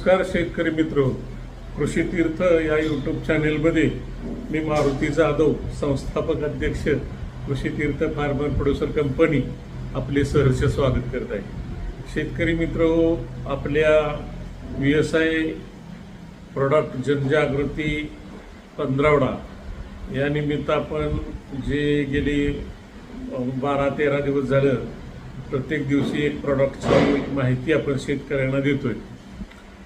नमस्कार शेतकरी मित्र. कृषी तीर्थ या यूट्यूब चॅनेलमध्ये मी मारुती जाधव संस्थापक अध्यक्ष कृषी तीर्थ फार्मर प्रोड्युसर कंपनी आपले सहर्ष स्वागत करत आहे. शेतकरी मित्र हो आपल्या व्ही एस आय प्रॉडक्ट जनजागृती पंधरावडा या निमित्त आपण जे गेली बारा तेरा दिवस झालं प्रत्येक दिवशी एक प्रॉडक्टची माहिती आपण शेतकऱ्यांना देतोय.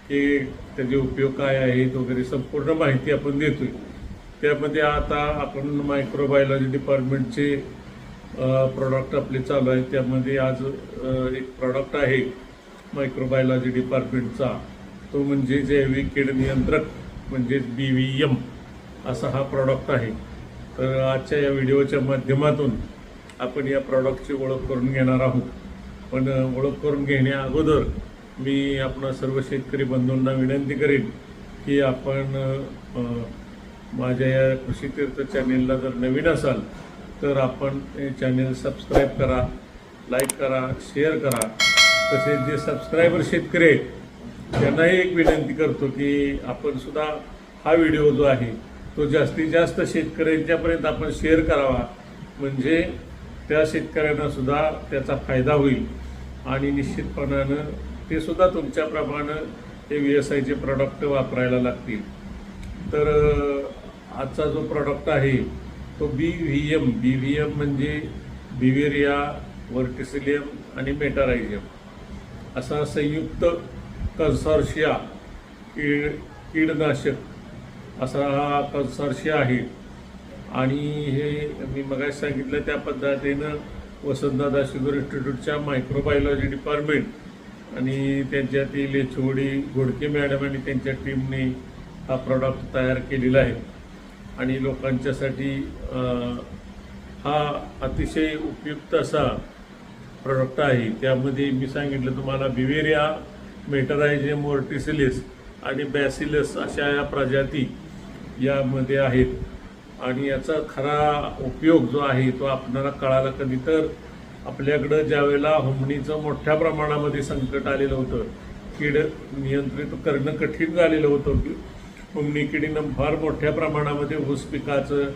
की त्याचे उपयोग काय आहेत वगैरे संपूर्ण माहिती आपण देतोय. त्यामध्ये आता आपण मायक्रोबायोलॉजी डिपार्टमेंटचे प्रॉडक्ट आपले चालू आहेत. त्यामध्ये आज एक प्रॉडक्ट आहे मायक्रोबायोलॉजी डिपार्टमेंटचा तो म्हणजे जैविक कीड नियंत्रक म्हणजेच बी व्ही एम असा हा प्रॉडक्ट आहे. तर आजच्या या व्हिडिओच्या माध्यमातून आपण या प्रॉडक्टची ओळख करून घेणार आहोत. पण ओळख करून घेण्या अगोदर मी आपणा सर्व शेतकरी बंधूंना विनंती करेन की आपण माझ्या या कृषी तीर्थ चॅनेलला जर नवीन असाल तर आपण हे चॅनेल सबस्क्राईब करा लाईक करा शेअर करा. तसेच जे सबस्क्रायबर शेतकरी आहेत त्यांनाही एक विनंती करतो की आपण सुद्धा हा व्हिडिओ जो आहे तो जास्तीत जास्त शेतकऱ्यांच्यापर्यंत आपण शेअर करावा. म्हणजे त्या शेतकऱ्यांना सुद्धा त्याचा फायदा होईल. आणि निश्चितपणानं ते सुद्धा तुमच्याप्रमाणे ते व्ही एस आयचे प्रॉडक्ट वापरायला लागतील. तर आजचा जो प्रॉडक्ट आहे तो B V M B V M म्हणजे बिव्हेरिया वर्टिसिलियम आणि मेटारायझियम. असा संयुक्त कन्सॉर्शिया कीड कीडनाशक असा हा कन्सॉर्शिया आहे. आणि हे मी मगाशी सांगितलं त्या पद्धतीनं वसंतदादा शुगर इन्स्टिट्यूटच्या मायक्रोबायोलॉजी डिपार्टमेंट आणि त्यांच्यातील एच घोडके मॅडम आणि त्यांच्या टीमने हा प्रॉडक्ट तयार केलेला आहे. आणि लोकांच्यासाठी हा अतिशय उपयुक्त असा प्रॉडक्ट आहे. त्यामध्ये मी सांगितलं तुम्हाला बिवेरिया मेटरायझियम वर्टिसिलिस आणि बॅसिलस अशा या प्रजाती यामध्ये आहेत. आणि याचा खरा उपयोग जो आहे तो आपणाला कळाला कधी तर आपल्याकडं ज्यावेळेला हुमणीचं मोठ्या प्रमाणामध्ये संकट आलेलं होतं कीड नियंत्रित करणं कठीण झालेलं होतं की हुमणी किडीनं फार मोठ्या प्रमाणामध्ये ऊस पिकाचं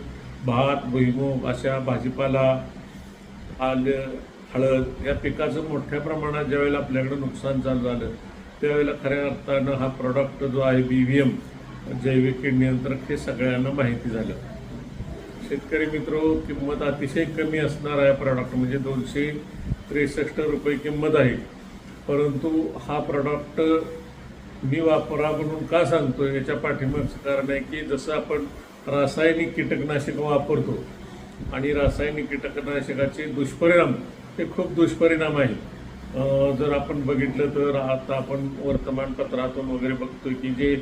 भात भुईमूग अशा भाजीपाला आलं हळद या पिकाचं मोठ्या प्रमाणात ज्यावेळेला आपल्याकडं नुकसान चालू झालं त्यावेळेला खऱ्या अर्थानं हा प्रॉडक्ट जो आहे बी व्ही एम जैविक कीड नियंत्रक हे सगळ्यांना माहिती झालं. शेतकरी मित्र किंमत अतिशय कमी असणार आहे प्रॉडक्ट म्हणजे दोनशे त्रेसष्ट रुपये किंमत आहे. परंतु हा प्रॉडक्ट मी वापरा म्हणून का सांगतो याच्या पाठिंबाचं कारण आहे की जसं आपण रासायनिक कीटकनाशक वापरतो आणि रासायनिक कीटकनाशकाचे दुष्परिणाम हे खूप दुष्परिणाम आहे जर आपण बघितलं तर आता आपण वर्तमानपत्रातून वगैरे बघतो की जे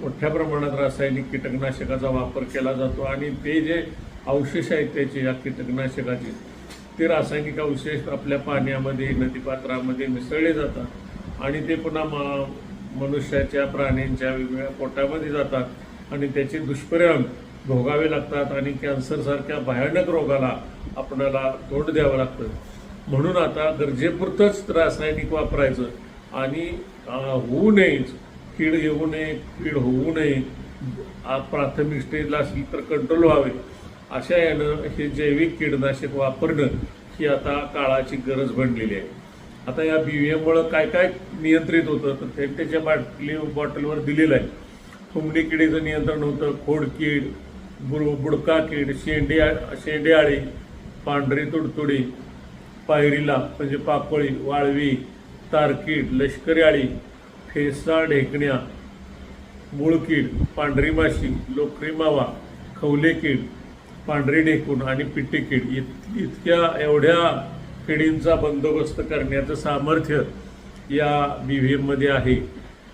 मोठ्या प्रमाणात रासायनिक कीटकनाशकाचा वापर केला जातो आणि ते जे अवशेष आहेत त्याचे या कीटकनाशकाचे. ते रासायनिक अवशेष आपल्या पाण्यामध्ये नदीपात्रामध्ये मिसळले जातात. आणि ते पुन्हा मा मनुष्याच्या प्राण्यांच्या वेगवेगळ्या पोटामध्ये जातात. आणि त्याचे दुष्परिणाम भोगावे लागतात आणि कॅन्सरसारख्या भयानक रोगाला आपणाला तोंड द्यावं लागतं. म्हणून आता गरजेपुरतंच रासायनिक वापरायचं. आणि होऊ नयेच कीड येऊ नये कीड होऊ नये. आ- प्राथमिक स्टेजला असली तर कंट्रोल व्हावे. अशा यानं हे जैविक कीडनाशक वापरणं ही आता काळाची गरज बनलेली आहे. आता या बी व्ही एममुळं काय काय नियंत्रित होतं तर ते त्याच्या बाटली बॉटलवर दिलेलं आहे. हुमणी किडीचं नियंत्रण होतं खोडकीड बुड बुडका कीड शेंडी शेंडेआळी पांढरी तुडतुडी पायरीला म्हणजे पाकोळी वाळवी तारकीड लष्करी आळी फेसा ढेकण्या मुळकीड पांढरी माशी लोकरी मावा खवले कीड पांढरी ढेकून आणि पिट्टी किड. इत इतक्या एवढ्या किडींचा बंदोबस्त करण्याचं सामर्थ्य या बी व्ही एममध्ये आहे.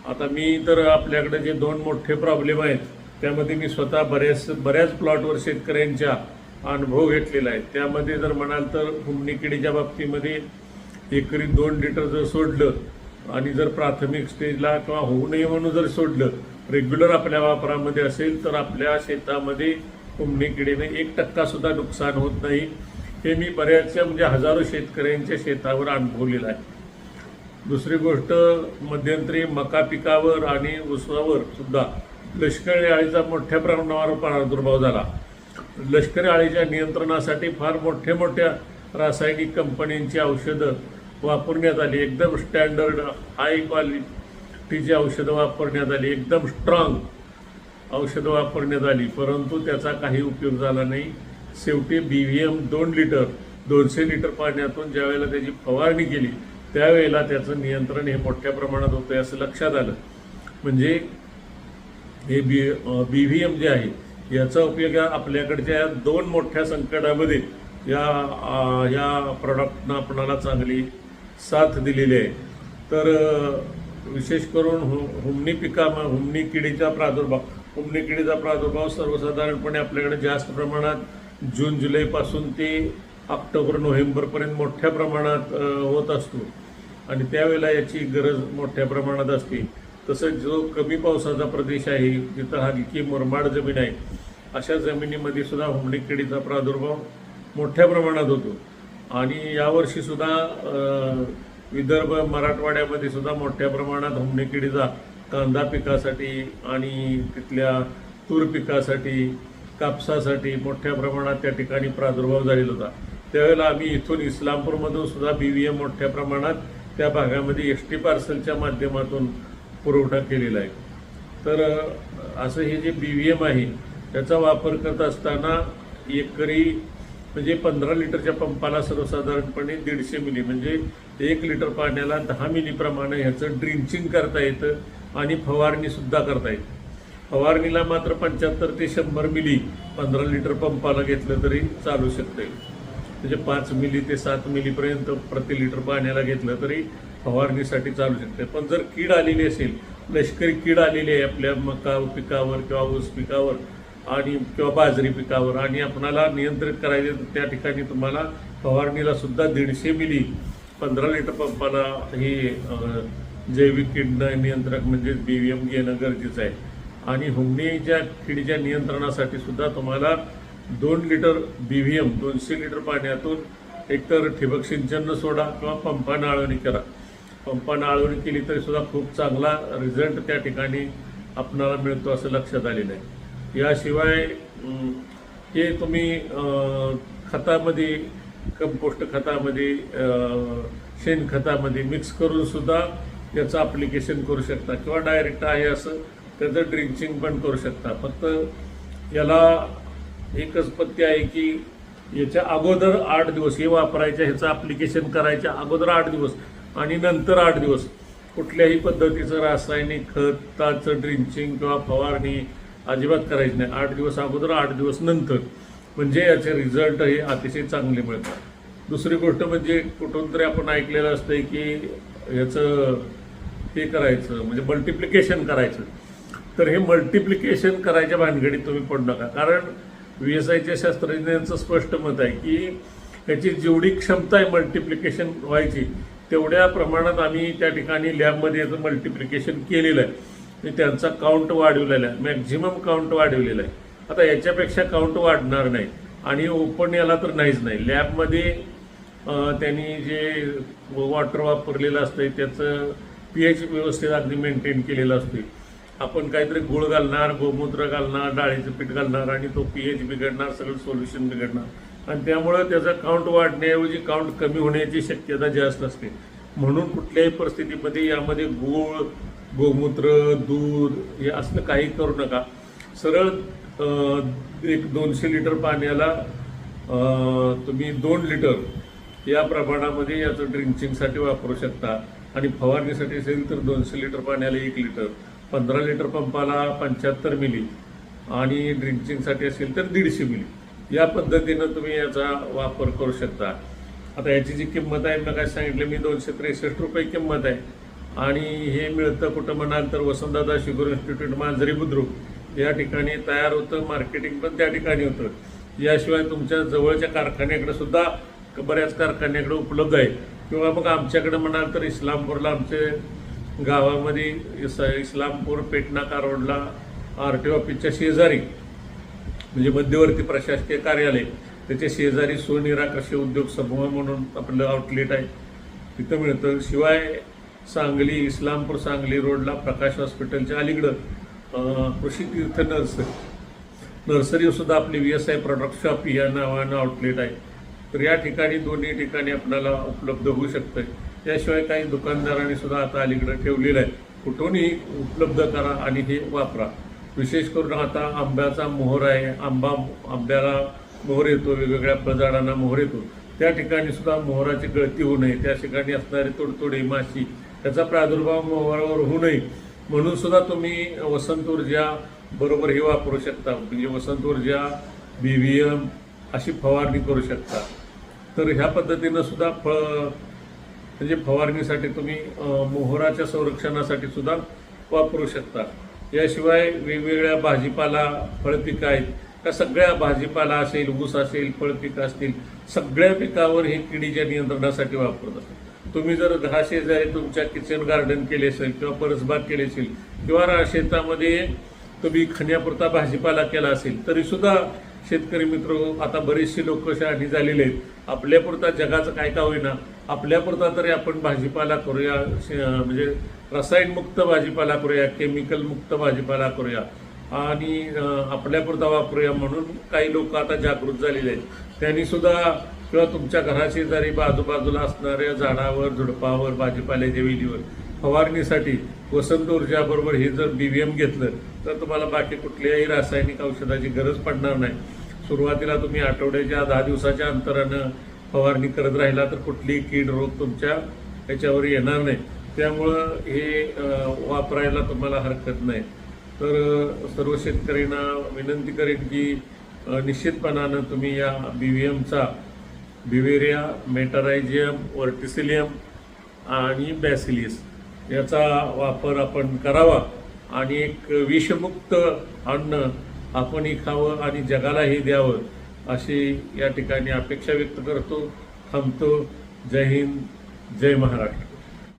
आता मी तर आपल्याकडे जे दोन मोठे प्रॉब्लेम आहेत त्यामध्ये मी स्वतः बऱ्याच बऱ्याच प्लॉटवर शेतकऱ्यांच्या अनुभव घेतलेला आहे. त्यामध्ये जर म्हणाल तर हुमणी किडीच्या बाबतीमध्ये एकरी दोन लिटर जर सोडलं आणि जर प्राथमिक स्टेजला किंवा होऊ नये म्हणून जर सोडलं रेग्युलर आपल्या वापरामध्ये असेल तर आपल्या शेतामध्ये कोंबडी किडीने म्हणजे एक टक्कासुद्धा नुकसान होत नाही. हे मी बऱ्याचशा म्हणजे हजारो शेतकऱ्यांच्या शेतावर अनुभवलेलं आहे. दुसरी गोष्ट मध्यंतरी मका पिकावर आणि ऊसावर सुद्धा लष्करी आळीचा मोठ्या प्रमाणावर प्रादुर्भाव झाला. लष्करी अळीच्या नियंत्रणासाठी फार मोठ्या मोठ्या रासायनिक कंपन्यांची औषधं वापरण्यात आली. एकदम स्टँडर्ड हाय क्वालिटीची औषधं वापरण्यात आली. एकदम स्ट्रॉंग औषधं वापरण्यात आली परंतु त्याचा काही उपयोग झाला नाही. शेवटी बी व्ही एम दोन लिटर दोनशे लिटर पाण्यातून ज्यावेळेला त्याची फवारणी केली त्यावेळेला त्याचं नियंत्रण हे मोठ्या प्रमाणात होतं असं लक्षात आलं. म्हणजे हे बी बी व्ही एम जे आहे याचा उपयोग या आपल्याकडच्या या दोन मोठ्या संकटामध्ये या या प्रॉडक्टनं आपणाला चांगली साथ दिलेली आहे. तर विशेष करून हु हुमणी पिका हुमणी किडीचा प्रादुर्भाव हुमणी किडीचा प्रादुर्भाव सर्वसाधारणपणे आपल्याकडे जास्त प्रमाणात जून जुलैपासून ते ऑक्टोबर नोव्हेंबरपर्यंत मोठ्या प्रमाणात होत असतो. आणि त्यावेळेला याची गरज मोठ्या प्रमाणात असते. तसंच जो कमी पावसाचा प्रदेश आहे जिथं हलकी मुरमाड जमीन आहे अशा जमिनीमध्ये सुद्धा हुमणी किडीचा प्रादुर्भाव मोठ्या प्रमाणात होतो. आणि यावर्षीसुद्धा विदर्भ मराठवाड्यामध्ये सुद्धा मोठ्या प्रमाणात हुमणी किडीचा कांदा पिकासाठी आणि तिथल्या तूर पिकासाठी कापसासाठी मोठ्या प्रमाणात त्या ठिकाणी प्रादुर्भाव झालेला होता. त्यावेळेला आम्ही इथून इस्लामपूरमधून सुद्धा बी व्ही एम मोठ्या प्रमाणात त्या भागामध्ये एस टी पार्सलच्या माध्यमातून पुरवठा केलेला आहे. तर असं हे जे बी व्ही एम आहे त्याचा वापर करत असताना एकरी म्हणजे पंधरा लिटरच्या पंपाला सर्वसाधारणपणे दीडशे मिली म्हणजे एक लिटर पाण्याला दहा मिलीप्रमाणे ह्याचं ड्रिंचिंग करता येतं. आणि फवारणीसुद्धा करता येते फवारणीला मात्र पंच्याहत्तर ते शंभर मिली पंधरा लिटर पंपाला घेतलं तरी चालू शकते म्हणजे पाच मिली ते सात मिलीपर्यंत प्रति लिटर पाण्याला घेतलं तरी फवारणीसाठी चालू शकते पण जर कीड आलेली असेल लष्करी कीड आलेली आहे आपल्या मका पिकावर किंवा ऊस पिकावर आणि किंवा बाजरी पिकावर आणि आपणाला नियंत्रित करायचे तर त्या ठिकाणी तुम्हाला फवारणीला सुद्धा दीडशे मिली पंधरा लिटर पंपाला हे जैविक कीड नियंत्रक म्हणजे बी व्ही एम घेणं गरजेचं आहे. आणि हुंगणीच्या किडीच्या नियंत्रणासाठी सुद्धा तुम्हाला दोन लिटर बी व्ही एम दोनशे लिटर पाण्यातून एकतर ठिबक सिंचन सोडा किंवा पंपानं आळवणी करा. पंपानं आळवणी केली तरी सुद्धा खूप चांगला रिझल्ट त्या ठिकाणी आपणाला मिळतो असं लक्षात आलेलं आहे. याशिवाय हे तुम्ही खतामध्ये कंपोस्ट खतामध्ये शेणखतामध्ये मिक्स करून सुद्धा याचं ॲप्लिकेशन करू शकता किंवा डायरेक्ट आहे असं त्याचं ड्रिंचिंग पण करू शकता. फक्त याला एकच पत्ती आहे की याच्या अगोदर आठ दिवस हे वापरायच्या ह्याचं ॲप्लिकेशन करायच्या अगोदर आठ दिवस आणि नंतर आठ दिवस. कुठल्याही पद्धतीचं रासायनिक खताचं ड्रिंचिंग किंवा फवारणी अजिबात करायची नाही. आठ दिवस अगोदर आठ दिवस नंतर. म्हणजे याचे रिझल्ट हे अतिशय चांगले मिळतात. दुसरी गोष्ट म्हणजे कुठून तरी आपण ऐकलेलं असतंय की याचं हे करायचं म्हणजे मल्टिप्लिकेशन करायचं. तर हे मल्टिप्लिकेशन करायच्या भानगडीत तुम्ही पडू नका. कारण व्ही एस आयच्या शास्त्रज्ञांचं स्पष्ट मत आहे की याची जेवढी क्षमता आहे मल्टिप्लिकेशन व्हायची तेवढ्या प्रमाणात आम्ही त्या ठिकाणी लॅबमध्ये याचं मल्टिप्लिकेशन केलेलं आहे. आणि त्यांचा काउंट वाढवलेला आहे. मॅक्झिमम काउंट वाढवलेला आहे. आता याच्यापेक्षा काउंट वाढणार नाही. आणि ओपन याला तर नाहीच नाही. लॅबमध्ये त्यांनी जे वॉटर वापरलेलं असतं त्याचं पी एच व्यवस्थित अगदी मेंटेन केलेलं असते आपण काहीतरी गुळ घालणार गोमूत्र घालणार डाळीचं पीठ घालणार आणि तो पी एच बिघडणार सगळं सोल्युशन बिघडणार. आणि त्यामुळं त्याचा काउंट वाढण्याऐवजी काउंट कमी होण्याची शक्यता जास्त असते. म्हणून कुठल्याही परिस्थितीमध्ये यामध्ये गुळ गोमूत्र दूध हे असलं काही करू नका. सरळ एक दोनशे लिटर पाण्याला तुम्ही दोन लिटर या प्रमाणामध्ये याचं ड्रिंकिंगसाठी वापरू शकता. आणि फवारणीसाठी असेल तर दोनशे लिटर पाण्याला एक लिटर पंधरा लिटर पंपाला पंच्याहत्तर मिली आणि ड्रिंचिंगसाठी असेल तर दीडशे मिली. या पद्धतीनं तुम्ही याचा वापर करू शकता. आता याची जी किंमत आहे मी काय सांगितलं मी दोनशे त्रेसष्ट रुपये किंमत आहे. आणि हे मिळतं कुठं म्हणाल तर वसंतदादा शुगर इन्स्टिट्यूट मांजरी बुद्रुक. या ठिकाणी तयार होतं मार्केटिंग पण त्या ठिकाणी होतं. याशिवाय तुमच्या जवळच्या कारखान्याकडे सुद्धा बऱ्याच कारखान्याकडे उपलब्ध आहे. किंवा मग आमच्याकडे म्हणाल तर इस्लामपूरला आमचे गावामध्ये इस इस्लामपूर पेटनाका रोडला आर टी ऑफिसच्या शेजारी म्हणजे मध्यवर्ती प्रशासकीय कार्यालय त्याच्या शेजारी सोनिरा कृषी उद्योग समूह म्हणून आपलं आउटलेट आहे. तिथं मिळतं. शिवाय सांगली इस्लामपूर सांगली रोडला प्रकाश हॉस्पिटलच्या अलीकडं कृषी तीर्थ नर्सरी. नर्सरीसुद्धा आपली V S I product shop या नावानं आउटलेट आहे. तर या ठिकाणी दोन्ही ठिकाणी आपल्याला उपलब्ध होऊ शकतं त्याशिवाय काही दुकानदारांनी सुद्धा आता अलीकडे ठेवलेलं आहे. कुठूनही उपलब्ध करा आणि हे वापरा. विशेष करून आता आंब्याचा मोहर आहे. आंबा आंब्याला मोहर येतो वेगवेगळ्या फळझाडांना मोहर येतो. त्या ठिकाणी सुद्धा मोहराची गळती होऊ नये. त्या ठिकाणी असणारे तोडतोडे माशी त्याचा प्रादुर्भाव मोहरावर होऊ नये. म्हणून सुद्धा तुम्ही वसंत ऊर्जा बरोबर हे वापरू शकता. म्हणजे वसंत ऊर्जा बी व्ही एम अशी फवारणी करू शकता. तर ह्या पद्धतीनं सुद्धा फळ म्हणजे फवारणीसाठी तुम्ही मोहराच्या संरक्षणासाठी सुद्धा वापरू शकता. याशिवाय वेगवेगळ्या भाजीपाला फळपिकं आहेत. त्या सगळ्या भाजीपाला असेल ऊस असेल फळपिकं असतील सगळ्या पिकावर हे किडीच्या नियंत्रणासाठी वापरत असतात. तुम्ही जर दहा शेजारी तुमच्या किचन गार्डन केले असेल किंवा परसबाग केले असेल किंवा शेतामध्ये तुम्ही खण्यापुरता भाजीपाला केला असेल तरीसुद्धा शेतकरी मित्र आता बरेचसे लोक कशासाठी झालेले आहेत. आपल्यापुरता जगाचं काय का होईना आपल्यापुरता तरी आपण भाजीपाला करूया म्हणजे रसायनमुक्त भाजीपाला करूया केमिकल मुक्त भाजीपाला करूया आणि आपल्यापुरता वापरूया म्हणून काही लोक आता जागृत झालेले आहेत. त्यांनी सुद्धा किंवा तुमच्या घराशेजारी बाजूबाजूला असणाऱ्या झाडावर झुडपावर भाजीपाल्याच्या वेलीवर फवारणीसाठी वसंत ऊर्जाबरोबर हे जर बी व्ही एम घेतलं तर तुम्हाला बाकी कुठल्याही रासायनिक औषधाची गरज पडणार नाही. सुरुवातीला तुम्ही आठवड्याच्या दहा दिवसाच्या अंतरानं फवारणी करत राहिला तर कुठलीही कीड रोग तुमच्या याच्यावर येणार नाही. त्यामुळं हे वापरायला तुम्हाला हरकत नाही. तर सर्व शेतकऱ्यांना विनंती करेन की निश्चितपणानं तुम्ही या बी व्ही एमचा बिवेरिया मेटारायजियम वर्टिसिलियम आणि बॅसिलिस याचा वापर आपण करावा आणि एक विषमुक्त अन्न आपणही खावं आणि जगालाही द्यावं अशी या ठिकाणी अपेक्षा व्यक्त करतो. थांबतो. जय हिंद. जय महाराष्ट्र.